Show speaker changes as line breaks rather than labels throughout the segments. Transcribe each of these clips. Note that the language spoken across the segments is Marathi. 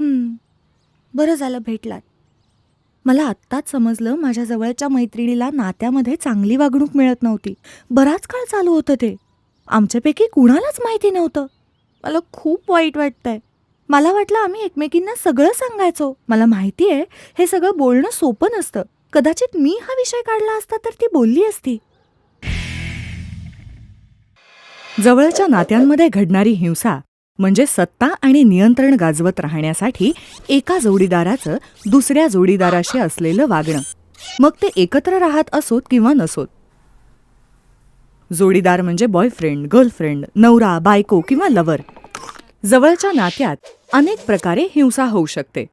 हं, बरं झालं भेटलात. मला आत्ताच समजलं माझ्या जवळच्या मैत्रिणीला नात्यामध्ये चांगली वागणूक मिळत नव्हती. बराच काळ चालू होतं ते. आमच्यापैकी कुणालाच माहिती नव्हतं. मला खूप वाईट वाटतंय. मला वाटलं आम्ही एकमेकींना सगळं सांगायचो. मला माहिती आहे हे सगळं बोलणं सोपं नसतं. कदाचित मी हा विषय काढला असता तर ती बोलली असती. जवळच्या नात्यांमध्ये घडणारी हिंसा म्हणजे सत्ता आणि नियंत्रण गाजवत राहण्यासाठी एका जोडीदाराचं दुसऱ्या जोडीदाराशी असलेलं वागणं. मग ते एकत्र राहत असोत किंवा नसोत? जोडीदार म्हणजे बॉयफ्रेंड गर्लफ्रेंड नवरा बायको किंवा लवर जवळच्या नात्यात अनेक प्रकारे हिंसा होऊ शकते.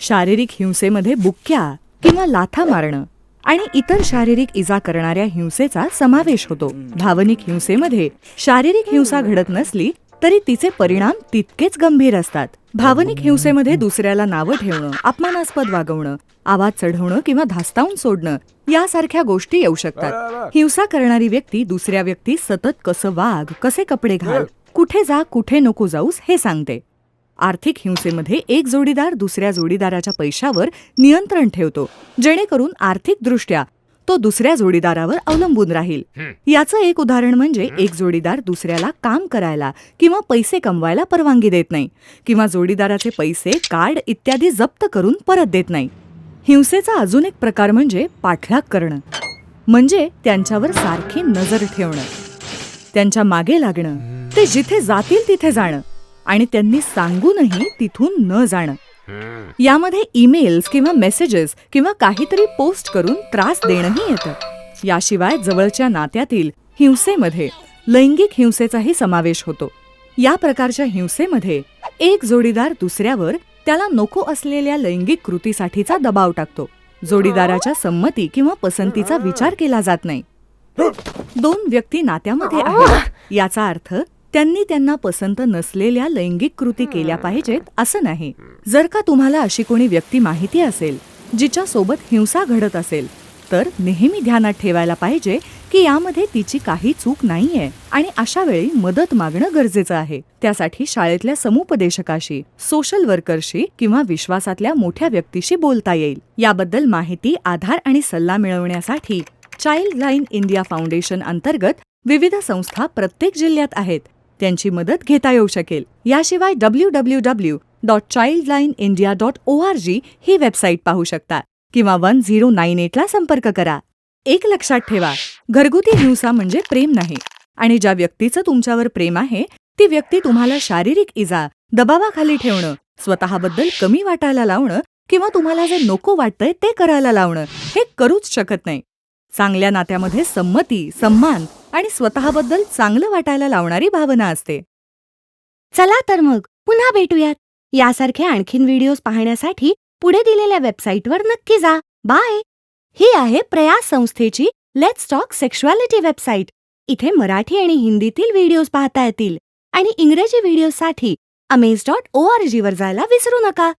शारीरिक हिंसेमध्ये बुक्क्या किंवा लाथा मारणं आणि इतर शारीरिक इजा करणाऱ्या हिंसेचा समावेश होतो. भावनिक हिंसेमध्ये शारीरिक हिंसा घडत नसली तरी तिचे परिणाम तितकेच गंभीर असतात. भावनिक हिंसेमध्ये दुसऱ्याला नावं ठेवणं अपमानास्पद वागवणं आवाज चढवणं किंवा धास्तावून सोडणं यासारख्या गोष्टी येऊ शकतात. हिंसा करणारी व्यक्ती दुसऱ्या व्यक्ती सतत कसं वाघ कसे कपडे घाल कुठे जा कुठे नको जाऊस हे सांगते. आर्थिक हिंसेमध्ये एक जोडीदार दुसऱ्या जोडीदाराच्या पैशावर नियंत्रण ठेवतो जेणेकरून आर्थिकदृष्ट्या तो दुसऱ्या जोडीदारावर अवलंबून राहील. याचं एक उदाहरण म्हणजे एक जोडीदार दुसऱ्याला काम करायला किंवा पैसे कमवायला परवानगी देत नाही किंवा जोडीदाराचे पैसे कार्ड इत्यादी जप्त करून परत देत नाही. हिंसेचा अजून एक प्रकार म्हणजे पाठलाग करणं. म्हणजे त्यांच्यावर सारखी नजर ठेवणं. त्यांच्या मागे लागणं. ते जिथे जातील तिथे जाणं. आणि त्यांनी सांगूनही तिथून न जाणं. यामध्ये ईमेल्स किंवा मेसेजेस किंवा काहीतरी पोस्ट करून त्रास देणंही येतं. याशिवाय जवळच्या नात्यातील हिंसेमध्ये लैंगिक हिंसेचाही समावेश होतो. या प्रकारच्या हिंसेमध्ये एक जोडीदार दुसऱ्यावर त्याला नको असलेल्या लैंगिक कृतीसाठीचा दबाव टाकतो. जोडीदाराच्या संमती किंवा पसंतीचा विचार केला जात नाही. दोन व्यक्ती नात्यामध्ये आहेत. याचा अर्थ त्यांनी त्यांना पसंत नसलेल्या लैंगिक कृती केल्या पाहिजेत असं नाही. जर का तुम्हाला अशी कोणी व्यक्ती माहिती असेल जिच्या सोबत हिंसा घडत असेल तर नेहमी ध्यानात ठेवायला पाहिजे की यामध्ये तिची काही चूक नाहीये आणि अशा वेळी मदत मागणं गरजेचं आहे. त्यासाठी शाळेतल्या समुपदेशकाशी सोशल वर्करशी किंवा विश्वासातल्या मोठ्या व्यक्तीशी बोलता येईल. याबद्दल माहिती आधार आणि सल्ला मिळवण्यासाठी चाइल्ड लाईन इंडिया फाउंडेशन अंतर्गत विविध संस्था प्रत्येक जिल्ह्यात आहेत. त्यांची मदत घेता येऊ शकेल. याशिवाय W W W dot child line India dot O R G ही वेबसाईट पाहू शकता किंवा वन झिरो नाईन एटला संपर्क करा. एक लक्षात ठेवा घरगुती हिंसा म्हणजे प्रेम नाही आणि ज्या व्यक्तीचं तुमच्यावर प्रेम आहे ती व्यक्ती तुम्हाला शारीरिक इजा दबावाखाली ठेवणं स्वतःबद्दल कमी वाटायला लावणं किंवा तुम्हाला जे नको वाटतंय ते करायला लावणं हे करूच शकत नाही. चांगल्या नात्यामध्ये संमती सम्मान आणि स्वतःबद्दल चांगलं वाटायला लावणारी भावना असते. चला तर मग पुन्हा भेटूयात. यासारखे आणखीन व्हिडिओज पाहण्यासाठी पुढे दिलेल्या वेबसाईटवर नक्की जा. बाय. ही आहे प्रयास संस्थेची लेट्स टॉक सेक्शुअलिटी वेबसाईट इथे मराठी आणि हिंदीतील व्हिडिओज पाहता येतील. आणि इंग्रजी व्हिडिओसाठी अमेझ डॉट ओ आर जीवर जायला विसरू नका.